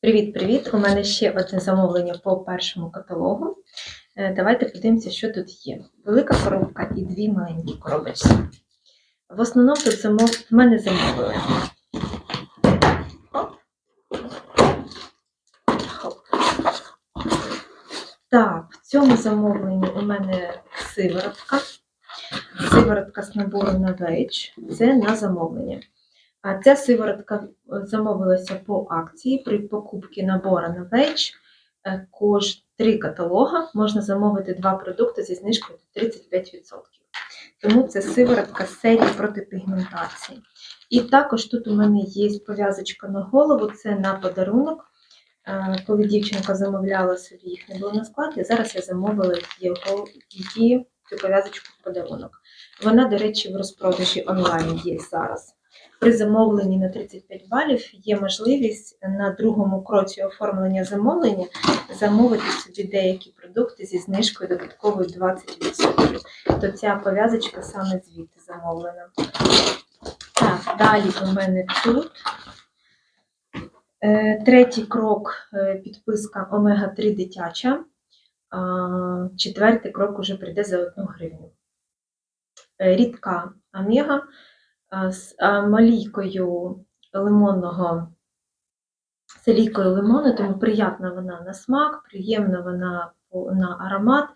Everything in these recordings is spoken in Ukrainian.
Привіт-привіт! У мене ще одне замовлення по першому каталогу. Е, Давайте подивимося, що тут є. Велика коробка і дві маленькі коробочки. В основному тут замов... в мене замовили. Так, в цьому замовленні у мене сиворотка. Сиворотка з набору на веч. Це на замовлення. Ця сиворотка е, замовилася по акції при покупці набора на веч. е, Кож три каталога можна замовити два продукти зі знижкою до 35%. Тому це сиворотка серії проти пігментації. І також тут у мене є пов'язочка на голову, це на подарунок. Е, Коли дівчинка замовляла собі, їх не було на складі, зараз я замовила його, її цю пов'язочку в подарунок. Вона, до речі, в розпродажі онлайн є зараз. При замовленні на 35 балів є можливість на другому кроці оформлення замовлення замовити собі деякі продукти зі знижкою додатковою 20%. То ця пов'язочка саме звідти замовлена. Так, далі у мене тут. Е, Третій крок е, підписка Омега 3 дитяча. Четвертий крок уже прийде за 1 гривню. Е, Рідка омега з малійкою лимонного, з олійкою лимону, тому приємна вона на смак, приємна вона на аромат,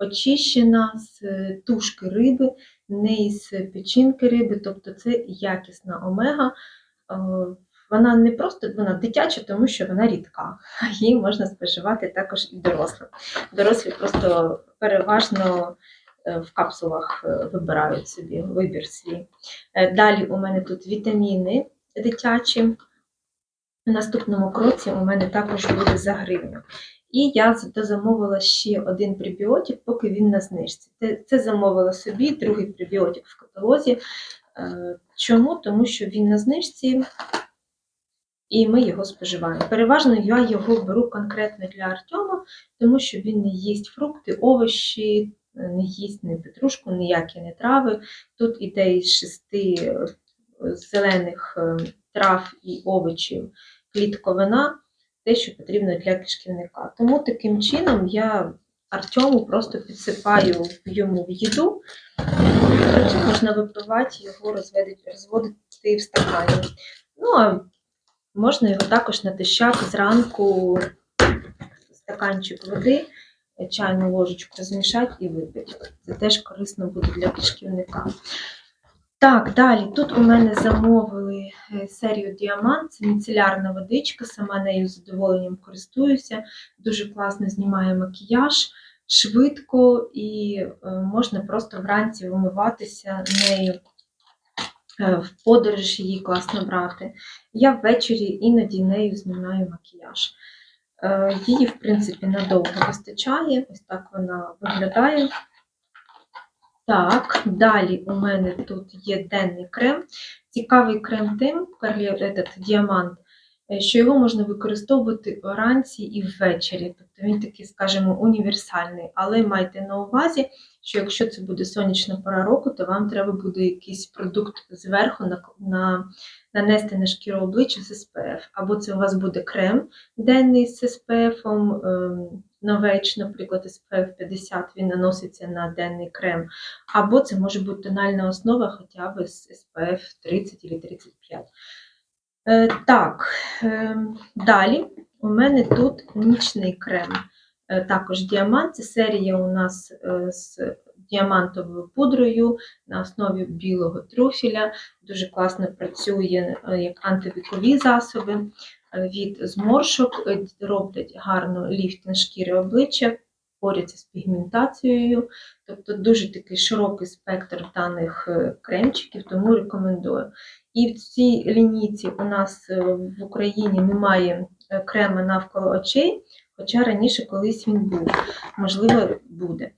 очищена з тушки риби, не із печінки риби, тобто це якісна омега. Е, Вона не просто вона дитяча, тому що вона рідка. Її можна споживати також і дорослим. Дорослі просто переважно в капсулах е, вибирають собі вибір свій. Е, Далі у мене тут вітаміни дитячі. В наступному кроці у мене також буде за гривню. І я з- дозамовила ще один пребіотик, поки він на знижці. Це, замовила собі, другий пребіотик в каталозі. Е, Чому? Тому що він на знижці, і ми його споживаємо. Переважно я його беру конкретно для Артема, тому що він не їсть фрукти, овочі, е, не їсть ні петрушку, ніякі не трави. Тут іде із шести е, зелених е, трав і овочів клітковина, те, що потрібно для кишківника. Тому таким чином я Артему просто підсипаю йому в їду, потім можна випивати його, розводити, розводити в стакані. Ну, а можна його також натощак зранку стаканчик води, чайну ложечку розмішати і випити. Це теж корисно буде для кишківника. Так, далі. Тут у мене замовили е, серію діамант, це міцелярна водичка, сама нею з задоволенням користуюся. Дуже класно знімає макіяж, швидко і е, можна просто вранці вимиватися нею. Е, В подорож її класно брати. Я ввечері іноді нею знімаю макіяж. Е, Її, в принципі, надовго вистачає. Ось так вона виглядає. Так, далі у мене тут є денний крем. Цікавий крем тим, этот, діамант, що його можна використовувати вранці і ввечері. Тобто він такий, скажімо, універсальний. Але майте на увазі, що якщо це буде сонячна пора року, то вам треба буде якийсь продукт зверху на, на, нанести на шкіру обличчя з SPF. Або це у вас буде крем денний з SPF, ем, новеч, наприклад, SPF 50, він наноситься на денний крем. Або це може бути тональна основа хоча б з SPF 30 або 35. Е, так, е, далі у мене тут нічний крем. Е, також діамант. Це серія у нас е, з діамантовою пудрою на основі білого трюфеля. Дуже класно працює як антивікові засоби від зморшок, роблять гарно ліфтинг шкіри обличчя, борються з пігментацією. Тобто дуже такий широкий спектр даних кремчиків, тому рекомендую. І в цій лінійці у нас е, в Україні немає е, крема навколо очей, хоча раніше колись він був, можливо, буде.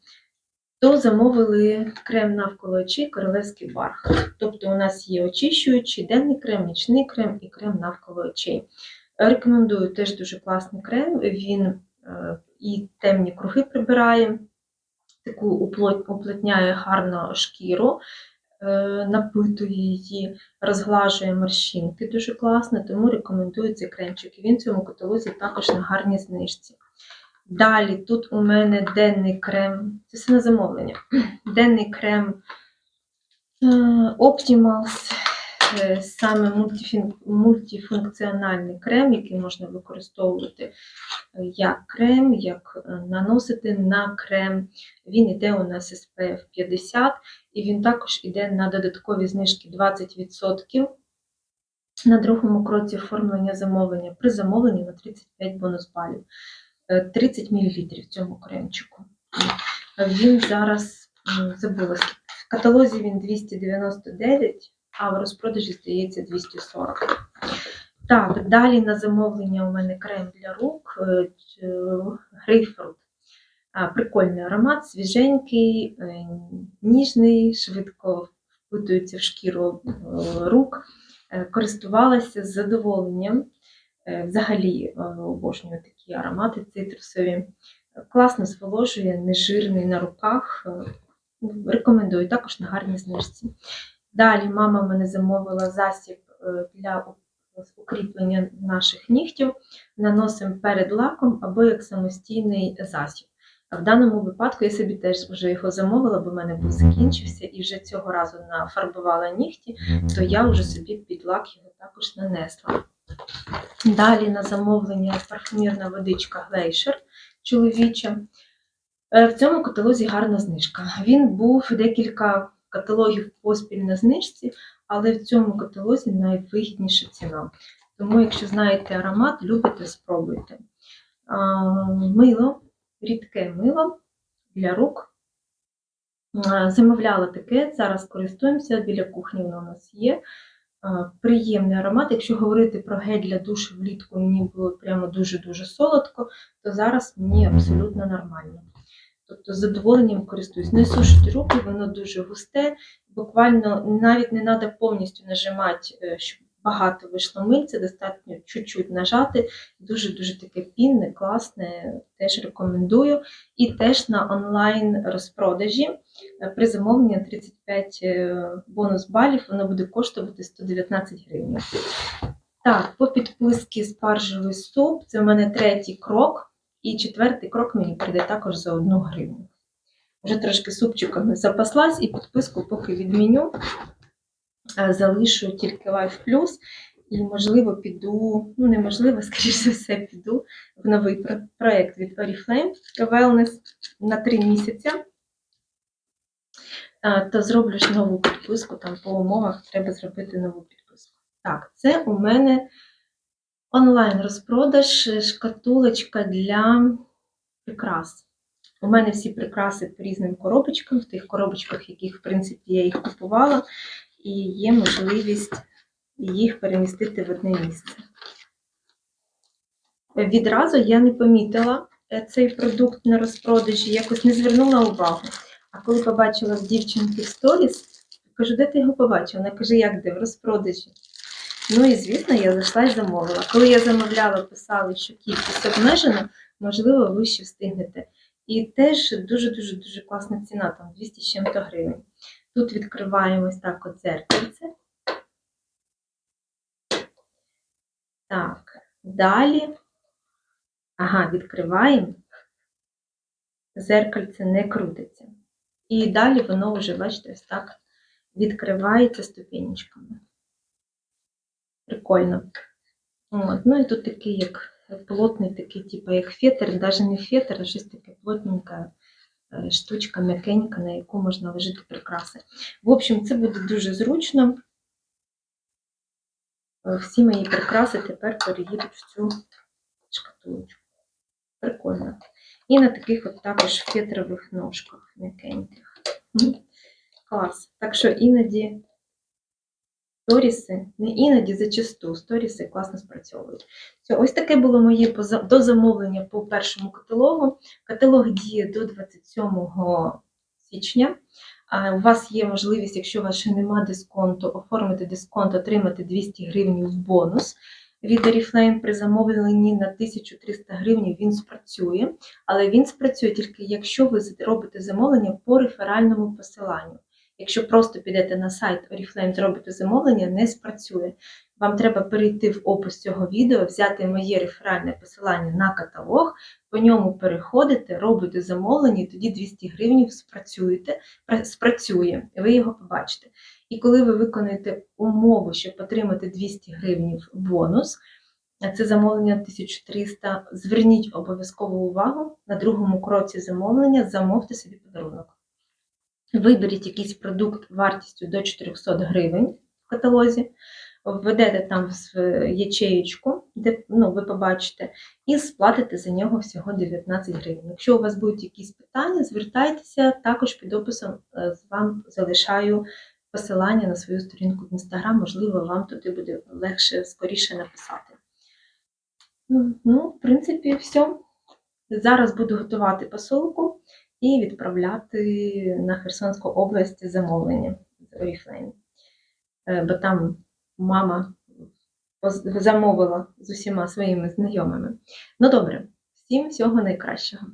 То замовили крем навколо очей королевський бархат. Тобто у нас є очищуючий денний крем, нічний крем і крем навколо очей. Рекомендую теж дуже класний крем. Він е, і темні круги прибирає, таку уплотняє гарно шкіру. Е, напитує її, розглажує морщинки дуже класно, тому рекомендую цей кремчик. Він в цьому каталозі також на гарній знижці. Далі тут у мене денний крем, це все на замовлення. Денний крем е, Optimals, саме мультифункціональний крем, який можна використовувати е, як крем, як е, наносити на крем. Він іде у нас SPF 50, і він також іде на додаткові знижки 20% на другому кроці оформлення замовлення. При замовленні на 35 бонус балів. Е, 30 мл в цьому кремчику. Він зараз забула. В каталозі він 299, а в розпродажі здається 240. Так, далі на замовлення у мене крем для рук, е, грейпфрут. Прикольний аромат, свіженький, е, ніжний, швидко впитується в шкіру е, рук. Е, Користувалася з задоволенням. Е, Взагалі е, обожнюю такі аромати цитрусові. Класно зволожує, нежирний на руках. Е, Рекомендую також на гарній знижці. Далі мама мене замовила засіб е, для укріплення наших нігтів. Наносимо перед лаком або як самостійний засіб. А в даному випадку я собі теж вже його замовила, бо в мене був закінчився, і вже цього разу нафарбувала нігті, то я вже собі під лак його також нанесла. Далі на замовлення парфумірна водичка Glacier чоловіча. Е, В цьому каталозі гарна знижка. Він був декілька каталогів поспіль на знижці, але в цьому каталозі найвигідніша ціна. Тому, якщо знаєте аромат, любите, спробуйте. Мило, рідке мило для рук. Замовляла таке, зараз користуємося, біля кухні воно у нас є. Приємний аромат. Якщо говорити про гель для душу влітку, мені було прямо дуже-дуже солодко, то зараз мені абсолютно нормально. Тобто задоволенням користуюсь. Не сушить руки, воно дуже густе. Буквально навіть не треба повністю нажимати, е, щоб багато вийшло мильця, достатньо чуть-чуть нажати. Дуже-дуже таке пінне, класне, теж рекомендую. І теж на онлайн розпродажі е, при замовленні 35 е, бонус балів воно буде коштувати 119 гривень. Так, по підписці спаржевий суп, це в мене третій крок. І четвертий крок мені прийде також за одну гривню. Вже трошки супчиками запаслась і підписку поки відміню. Е, Залишу тільки Life Plus і, можливо, піду, ну неможливо, скоріш за все, піду в новий про- проєкт від Oriflame Wellness на 3 місяці. Е, То зроблю ж нову підписку, там по умовах треба зробити нову підписку. Так, це у мене онлайн-розпродаж е, шкатулочка для прикрас. У мене всі прикраси по різним коробочкам, в тих коробочках, яких, в принципі, я їх купувала, і є можливість їх перемістити в одне місце. Відразу я не помітила е, цей продукт на розпродажі, якось не звернула увагу. А коли побачила в дівчинки в сторіс, кажу, де ти його побачила? Вона каже, як де в розпродажі. Ну і звісно, я зайшла і замовила. Коли я замовляла, писали, що кількість обмежена, можливо, ви ще встигнете. І теж дуже-дуже дуже класна ціна, там 200 з чим-то гривень. Тут відкриваємо ось так от зеркальце. Так, далі. Ага, відкриваємо. Зеркальце не крутиться. І далі воно вже, бачите, ось так відкривається ступенечками. Прикольно. От. Ну і тут такий, як плотний, такий, типу, як фетр, навіть не фетр, а щось таке плотненьке е, штучка м'якенька, на яку можна ложити прикраси. В общем, це буде дуже зручно. Е, Всі мої прикраси тепер переїдуть в цю шкатулочку. Прикольно. І на таких от також фетрових ножках м'якеньких. Клас. Так що іноді сторіси, не іноді зачасту сторіси класно спрацьовують. Все, ось таке було моє дозамовлення по першому каталогу. Каталог діє до 27 січня. У вас є можливість, якщо у вас ще немає дисконту, оформити дисконт, отримати 200 гривень в бонус. Від Oriflame при замовленні на 1300 гривень він спрацює, але він спрацює тільки якщо ви робите замовлення по реферальному посиланню. Якщо просто підете на сайт Oriflame, зробите замовлення, не спрацює. Вам треба перейти в опис цього відео, взяти моє реферальне посилання на каталог, по ньому переходите, робите замовлення, і тоді 200 гривень спрацюєте, спрацює, ви його побачите. І коли ви виконаєте умову, щоб отримати 200 гривень бонус, це замовлення 1300, зверніть обов'язково увагу на другому кроці замовлення, замовте собі подарунок. Виберіть якийсь продукт вартістю до 400 гривень в каталозі, введете там в ячеєчку, де ну, ви побачите, і сплатите за нього всього 19 гривень. Якщо у вас будуть якісь питання, звертайтеся, також під описом е, вам залишаю посилання на свою сторінку в Instagram, можливо, вам туди буде легше, скоріше написати. Ну, в принципі, все. Зараз буду готувати посилку і відправляти на Херсонську область замовлення з Oriflame. Е, Бо там мама замовила з усіма своїми знайомими. Ну добре, всім всього найкращого.